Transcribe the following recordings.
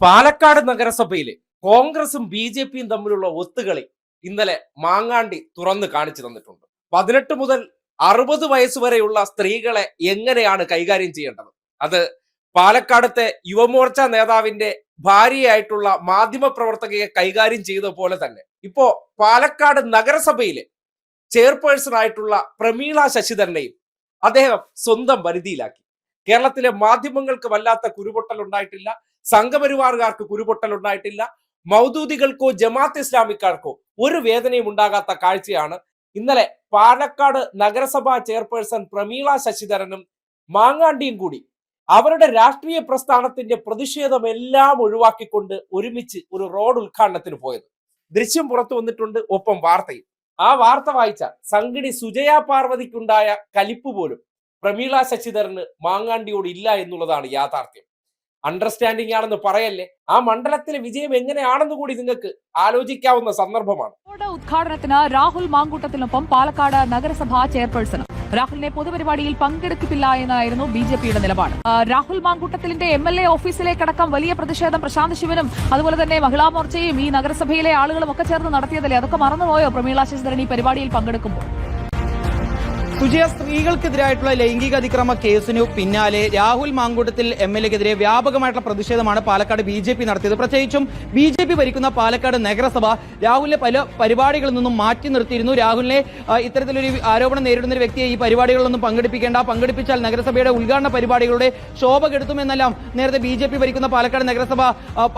പാലക്കാട് നഗരസഭയിലെ കോൺഗ്രസും B J പിയും തമ്മിലുള്ള ഒത്തുകളി ഇന്നലെ മാങ്ങാണ്ടി തുറന്നു കാണിച്ചു തന്നിട്ടുണ്ട്. പതിനെട്ട് മുതൽ അറുപത് വയസ്സ് വരെയുള്ള സ്ത്രീകളെ എങ്ങനെയാണ് കൈകാര്യം ചെയ്യേണ്ടത്? അത് പാലക്കാടത്തെ യുവമോർച്ച നേതാവിന്റെ ഭാര്യയായിട്ടുള്ള മാധ്യമ പ്രവർത്തകയെ കൈകാര്യം ചെയ്ത പോലെ തന്നെ. ഇപ്പോ പാലക്കാട് നഗരസഭയിലെ ചെയർപേഴ്സൺ ആയിട്ടുള്ള പ്രമീള ശശിധരനെയും അദ്ദേഹം സ്വന്തം പരിധിയിലാക്കി. കേരളത്തിലെ മാധ്യമങ്ങൾക്ക് വല്ലാത്ത കുരുപൊട്ടൽ ഉണ്ടായിട്ടില്ല സംഘപരിവാറുകാർക്ക് കുരുപൊട്ടൽ ഉണ്ടായിട്ടില്ല മൗദൂദികൾക്കോ ജമാഅത്ത് ഇസ്ലാമിക്കാർക്കോ ഒരു വേദനയും ഉണ്ടാകാത്ത കാഴ്ചയാണ്. ഇന്നലെ പാലക്കാട് നഗരസഭാ ചെയർപേഴ്സൺ പ്രമീള ശശിധരനും മാങ്ങാണ്ടിയും കൂടി അവരുടെ രാഷ്ട്രീയ പ്രസ്ഥാനത്തിന്റെ പ്രതിഷേധമെല്ലാം ഒഴിവാക്കിക്കൊണ്ട് ഒരുമിച്ച് ഒരു റോഡ് ഉദ്ഘാടനത്തിന് പോയത്. ദൃശ്യം പുറത്തു വന്നിട്ടുണ്ട് ഒപ്പം വാർത്തയും. ആ വാർത്ത വായിച്ച സംഗിണി സുജയാ പാർവതിക്കുണ്ടായ കലിപ്പ് പോലും പ്രമീള ശശിധരന് മാങ്ങാണ്ടിയോട് ഇല്ല എന്നുള്ളതാണ് യാഥാർത്ഥ്യം. അണ്ടർസ്റ്റാൻഡിംഗ് ആണെന്ന് പറയല്ലേ? ആ മണ്ഡലത്തിലെ വിജയം എങ്ങനെയാണെന്ന് കൂടി നിങ്ങൾക്ക് ആലോചിക്കാവുന്ന സന്ദർഭമാണ്. ഉദ്ഘാടനത്തിന് രാഹുൽ മാങ്കൂട്ടത്തിനൊപ്പം പാലക്കാട് നഗരസഭാ ചെയർപേഴ്സൺ രാഹുലിനെ പൊതുപരിപാടിയിൽ പങ്കെടുക്കില്ല എന്നായിരുന്നു ബി ജെ പിയുടെ നിലപാട്. രാഹുൽ മാങ്കൂട്ടത്തിലിന്റെ എം എൽ എ ഓഫീസിലേക്കടക്കം വലിയ പ്രതിഷേധം പ്രശാന്ത് ശിവനും അതുപോലെ തന്നെ മഹിളാ മോർച്ചയും ഈ നഗരസഭയിലെ ആളുകളും ഒക്കെ ചേർന്ന് നടത്തിയതല്ലേ? അതൊക്കെ മറന്നുപോയോ പ്രമീള ശശിധരൻ ഈ പരിപാടിയിൽ പങ്കെടുക്കുമ്പോൾ? സുജയ സ്ത്രീകൾക്കെതിരായിട്ടുള്ള ലൈംഗിക അതിക്രമ കേസിനു പിന്നാലെ രാഹുൽ മാങ്കൂട്ടത്തിൽ എം എൽ എക്കെതിരെ വ്യാപകമായിട്ടുള്ള പ്രതിഷേധമാണ് പാലക്കാട് ബി ജെ പി നടത്തിയത്. പ്രത്യേകിച്ചും ബി ജെ പി ഭരിക്കുന്ന പാലക്കാട് നഗരസഭ രാഹുലിനെ പല പരിപാടികളിൽ നിന്നും മാറ്റി നിർത്തിയിരുന്നു. രാഹുലിനെ ഇത്തരത്തിലൊരു ആരോപണം നേരിടുന്ന ഒരു വ്യക്തിയെ ഈ പരിപാടികളിലൊന്നും പങ്കെടുപ്പിക്കേണ്ട പങ്കെടുപ്പിച്ചാൽ നഗരസഭയുടെ ഉദ്ഘാടന പരിപാടികളുടെ ശോഭ കെടുത്തുമെന്നെല്ലാം നേരത്തെ ബി ജെ പി ഭരിക്കുന്ന പാലക്കാട് നഗരസഭ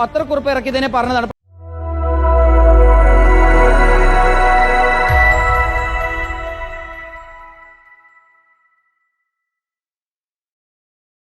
പത്രക്കുറിപ്പ് ഇറക്കിയതിനെ പറഞ്ഞതാണ്.